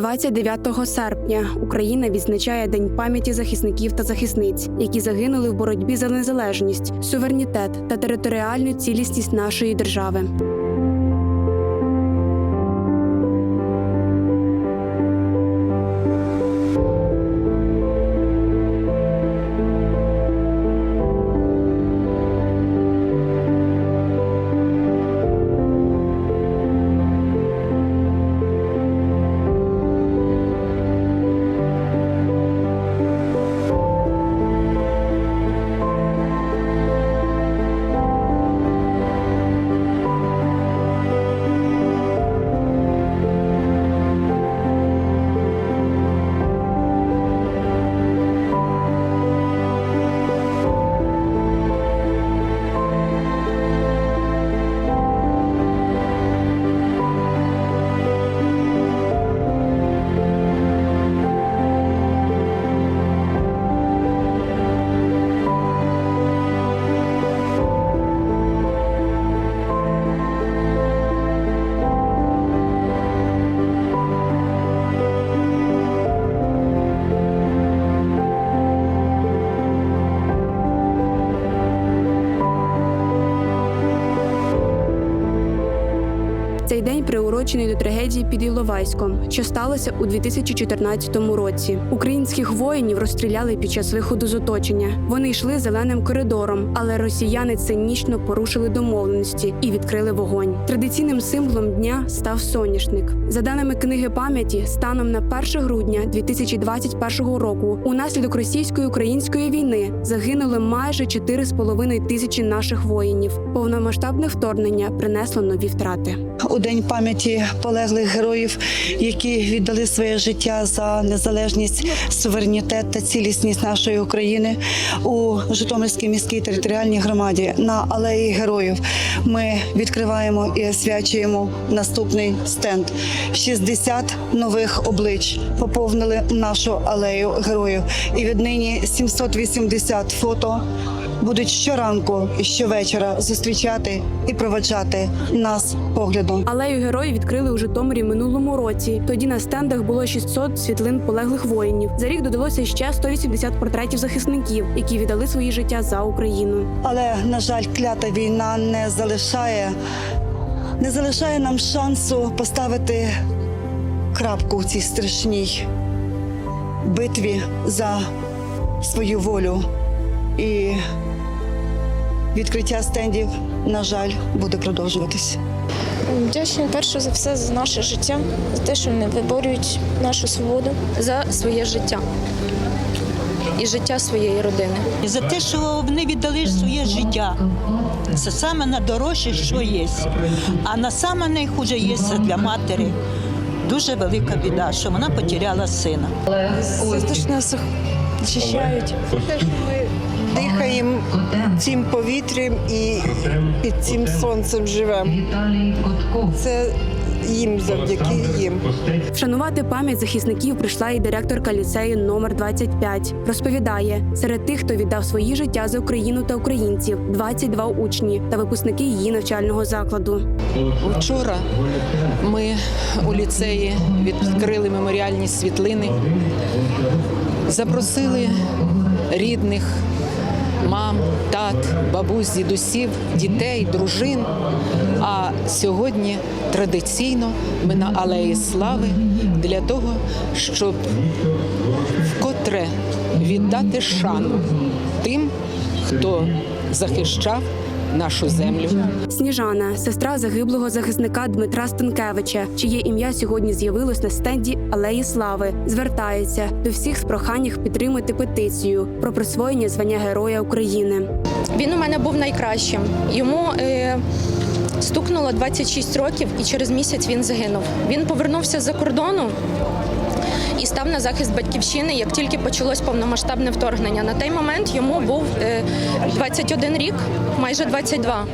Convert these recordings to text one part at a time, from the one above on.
29 серпня Україна відзначає День пам'яті захисників та захисниць, які загинули в боротьбі за незалежність, суверенітет та територіальну цілісність нашої держави. Приурочений до трагедії під Іловайськом, що сталося у 2014 році. Українських воїнів розстріляли під час виходу з оточення. Вони йшли зеленим коридором, але росіяни цинічно порушили домовленості і відкрили вогонь. Традиційним символом дня став соняшник. За даними книги пам'яті, станом на 1 грудня 2021 року, унаслідок російсько-української війни загинули майже 4,5 тисячі наших воїнів. Повномасштабне вторгнення принесло нові втрати. у день пам'яті полеглих героїв, які віддали своє життя за незалежність, суверенітет та цілісність нашої України у Житомирській міській територіальній громаді на алеї героїв. Ми відкриваємо і освячуємо наступний стенд. 60 нових облич поповнили нашу алею героїв. І віднині 780 фото будуть щоранку і щовечора зустрічати і проведжати нас поглядом. Алею героїв відкрили у Житомирі минулому році. Тоді на стендах було 600 світлин полеглих воїнів. За рік додалося ще 180 портретів захисників, які віддали свої життя за Україну. Але на жаль, клята війна не залишає, не залишає нам шансу поставити крапку в цій страшній битві за свою волю. І відкриття стендів, на жаль, буде продовжуватись. Вдячні перше за все за наше життя, за те, що вони виборюють нашу свободу. за своє життя і життя своєї родини. І за те, що вони віддали своє життя. Це саме найдорожче, що є. А на саме найхуже є для матері. Дуже велика біда, що вона потеряла сина. Те, що нас захищають. Дихаємо цим повітрям і під цим сонцем живемо. Це їм завдяки їм. Вшанувати пам'ять захисників прийшла і директорка ліцею номер 25. Розповідає, серед тих, хто віддав свої життя за Україну та українців, 22 учні та випускники її навчального закладу. Вчора ми у ліцеї відкрили меморіальні світлини, запросили рідних, мам, тат, бабусь, дідусів, дітей, дружин. А сьогодні традиційно ми на Алеї Слави для того, щоб вкотре віддати шану тим, хто захищав нашу землю. Сніжана, сестра загиблого захисника Дмитра Станкевича, чиє ім'я сьогодні з'явилось на стенді Алеї Слави, звертається до всіх з проханням підтримати петицію про присвоєння звання Героя України. Він у мене був найкращим. Йому е, стукнуло 26 років, і через місяць він загинув. Він повернувся з-за кордону. І став на захист батьківщини, як тільки почалось повномасштабне вторгнення. На той момент йому був е, 21 рік, майже 22.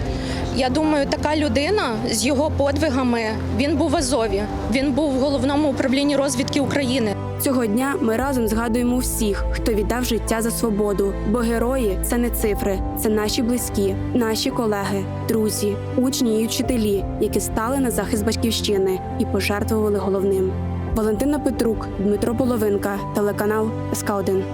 Я думаю, така людина з його подвигами він був в Азові, він був в головному управлінні розвідки України. Цього дня ми разом згадуємо всіх, хто віддав життя за свободу. Бо герої це не цифри, це наші близькі, наші колеги, друзі, учні і вчителі, які стали на захист батьківщини і пожертвували головним. Валентина Петрук, Дмитро Половинка, телеканал СК 1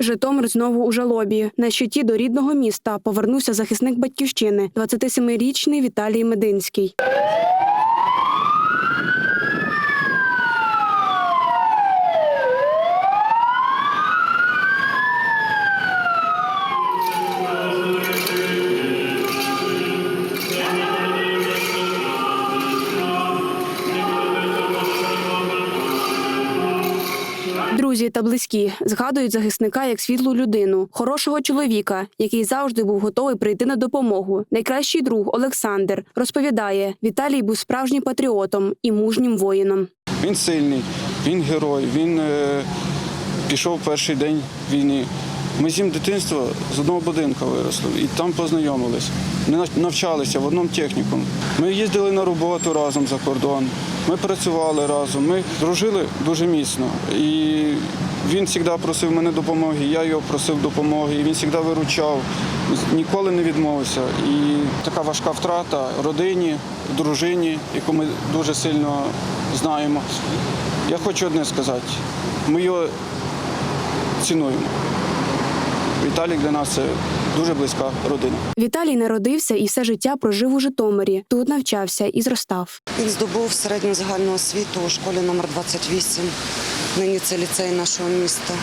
Житомир знову у жалобі. На щиті до рідного міста повернувся захисник батьківщини, 27-річний Віталій Мединський. Друзі та близькі згадують захисника як світлу людину, хорошого чоловіка, який завжди був готовий прийти на допомогу. Найкращий друг Олександр розповідає: Віталій був справжнім патріотом і мужнім воїном. Він сильний, він герой, він е, пішов перший день війни. Ми з ним дитинства з одного будинку виросли і там познайомились. Ми нав- навчалися в одному технікумі. Ми їздили на роботу разом за кордон. Ми працювали разом. Ми дружили дуже міцно. І він завжди просив мене допомоги, я його просив допомоги. І він завжди виручав, ніколи не відмовився. І така важка втрата родині, дружині, яку ми дуже сильно знаємо. Я хочу одне сказати: ми його цінуємо. Віталік для нас це дуже близька родина. Віталій народився і все життя прожив у Житомирі. Тут навчався і зростав. Він здобув середню загальну освіту у школі номер 28 Нині це ліцей нашого міста.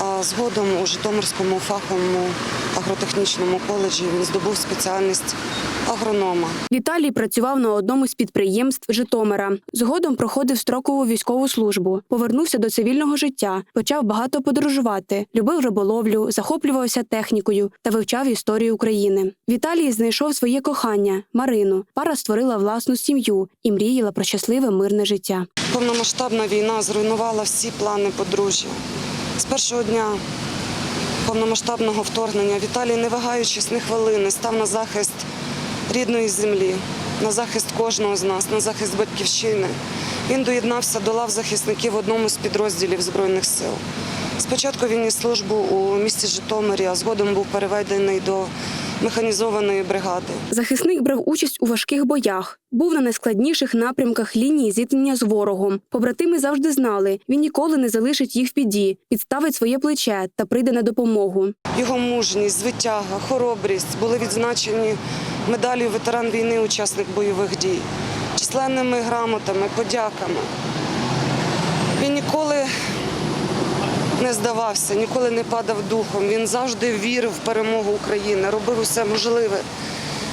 А згодом у Житомирському фаховому агротехнічному коледжі він здобув спеціальність агронома. Віталій працював на одному з підприємств Житомира. Згодом проходив строкову військову службу, повернувся до цивільного життя, почав багато подорожувати, любив риболовлю, захоплювався технікою та вивчав історію України. Віталій знайшов своє кохання Марину. Пара створила власну сім'ю і мріяла про щасливе мирне життя. Повномасштабна війна зруйнувала всі плани подружжя. З першого дня повномасштабного вторгнення Віталій, не вагаючись ні хвилини, став на захист рідної землі, на захист кожного з нас, на захист батьківщини. Він доєднався до лав захисників одному з підрозділів Збройних сил. Спочатку він ніс службу у місті Житомирі, а згодом був переведений до механізованої бригади. Захисник брав участь у важких боях, був на найскладніших напрямках лінії зіткнення з ворогом. Побратими завжди знали, він ніколи не залишить їх в біді, підставить своє плече та прийде на допомогу. Його мужність, звитяга, хоробрість були відзначені медаллю ветеран війни, учасник бойових дій, численними грамотами, подяками. Він ніколи не здавався, ніколи не падав духом. Він завжди вірив в перемогу України, робив усе можливе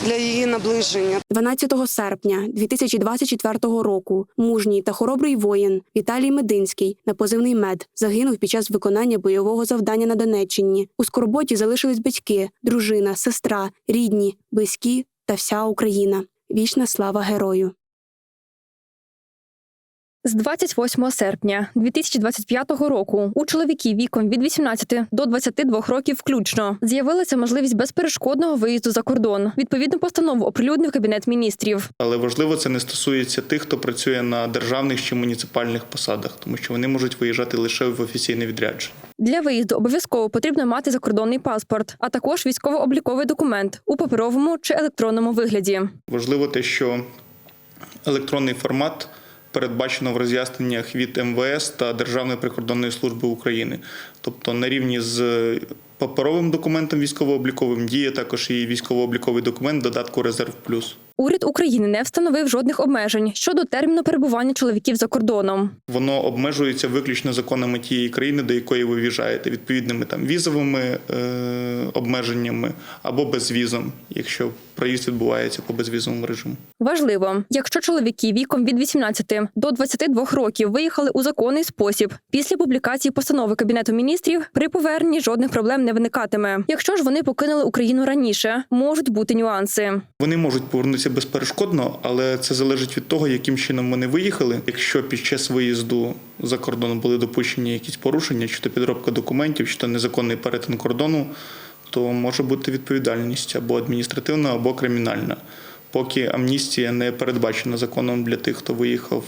для її наближення. 12 серпня 2024 року мужній та хоробрий воїн Віталій Мединський на позивний мед загинув під час виконання бойового завдання на Донеччині. У скорботі залишились батьки, дружина, сестра, рідні, близькі та вся Україна. Вічна слава герою. З 28 серпня 2025 року у чоловіків віком від 18 до 22 років включно з'явилася можливість безперешкодного виїзду за кордон. Відповідну постанову оприлюднив кабінет міністрів. Але важливо це не стосується тих, хто працює на державних чи муніципальних посадах, тому що вони можуть виїжджати лише в офіційне відрядження. Для виїзду обов'язково потрібно мати закордонний паспорт, а також військово-обліковий документ у паперовому чи електронному вигляді. Важливо те, що електронний формат передбачено в роз'ясненнях від МВС та Державної прикордонної служби України. Тобто на рівні з паперовим документом військово-обліковим діє також і військово-обліковий документ додатку Резерв Плюс. Уряд України не встановив жодних обмежень щодо терміну перебування чоловіків за кордоном. Воно обмежується виключно законами тієї країни, до якої ви в'їжджаєте, відповідними там візовими е, обмеженнями або безвізом, якщо проїзд відбувається по безвізовому режиму. Важливо, якщо чоловіки віком від 18 до 22 років виїхали у законний спосіб, після публікації постанови Кабінету міністрів при поверненні жодних проблем не виникатиме. Якщо ж вони покинули Україну раніше, можуть бути нюанси. Вони можуть повернутися безперешкодно, але це залежить від того, яким чином вони виїхали. Якщо під час виїзду за кордон були допущені якісь порушення, чи то підробка документів, чи то незаконний перетин кордону, то може бути відповідальність або адміністративна, або кримінальна. Поки амністія не передбачена законом для тих, хто виїхав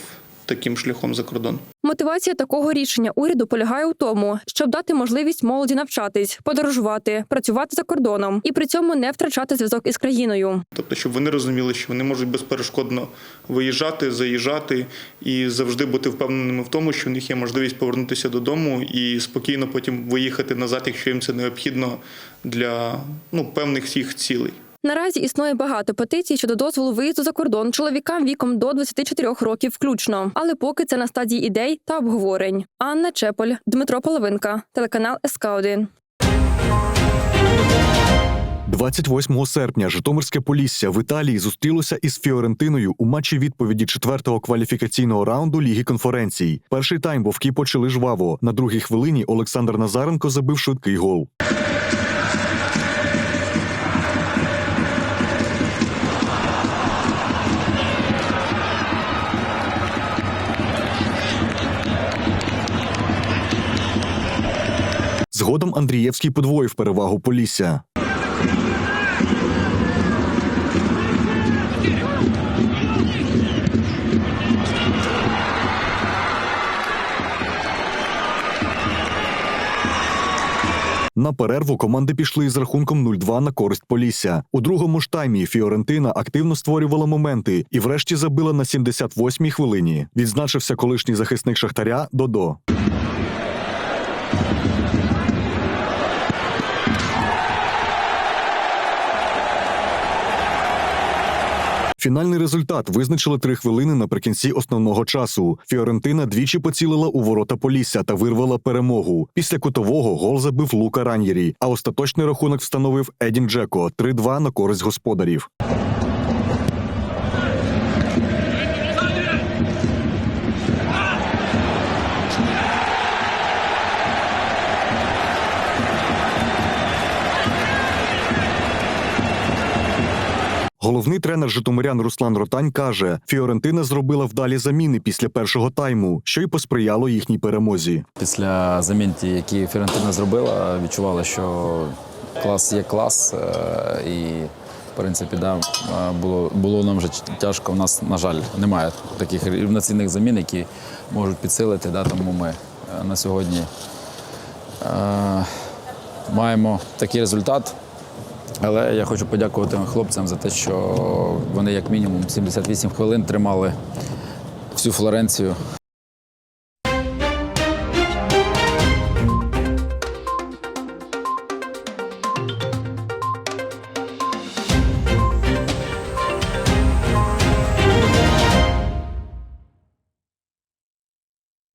таким шляхом за кордон. Мотивація такого рішення уряду полягає у тому, щоб дати можливість молоді навчатись, подорожувати, працювати за кордоном і при цьому не втрачати зв'язок із країною. Тобто, щоб вони розуміли, що вони можуть безперешкодно виїжджати, заїжджати і завжди бути впевненими в тому, що в них є можливість повернутися додому і спокійно потім виїхати назад, якщо їм це необхідно для ну, певних їх цілей. Наразі існує багато петицій щодо дозволу виїзду за кордон чоловікам віком до 24 років включно, але поки це на стадії ідей та обговорень. Анна Чеполь, Дмитро Половинка, телеканал СК 1 28 серпня Житомирське Полісся в Італії зустрілося із Фіорентиною у матчі відповіді четвертого кваліфікаційного раунду Ліги конференцій. Перший тайм вовки почали жваво. На другій хвилині Олександр Назаренко забив швидкий гол. Згодом Андрієвський подвоїв перевагу Полісся. На перерву команди пішли із рахунком 0-2 на користь Полісся. У другому ж таймі Фіорентина активно створювала моменти і врешті забила на 78-й хвилині. Відзначився колишній захисник Шахтаря Додо. Фінальний результат визначили три хвилини наприкінці основного часу. Фіорентина двічі поцілила у ворота Полісся та вирвала перемогу. Після кутового гол забив Лука Ранєрі, а остаточний рахунок встановив Едін Джеко 3-2 на користь господарів. Головний тренер Житомирян Руслан Ротань каже: Фіорентина зробила вдалі заміни після першого тайму, що й посприяло їхній перемозі. Після замін, які Фіорентина зробила, відчувала, що клас є клас, е, і в принципі, да, е, було, було нам вже тяжко. У нас, на жаль, немає таких рівноцінних замін, які можуть підсилити. Да, тому ми е, на сьогодні е, маємо такий результат. Але я хочу подякувати хлопцям за те, що вони як мінімум 78 хвилин тримали всю Флоренцію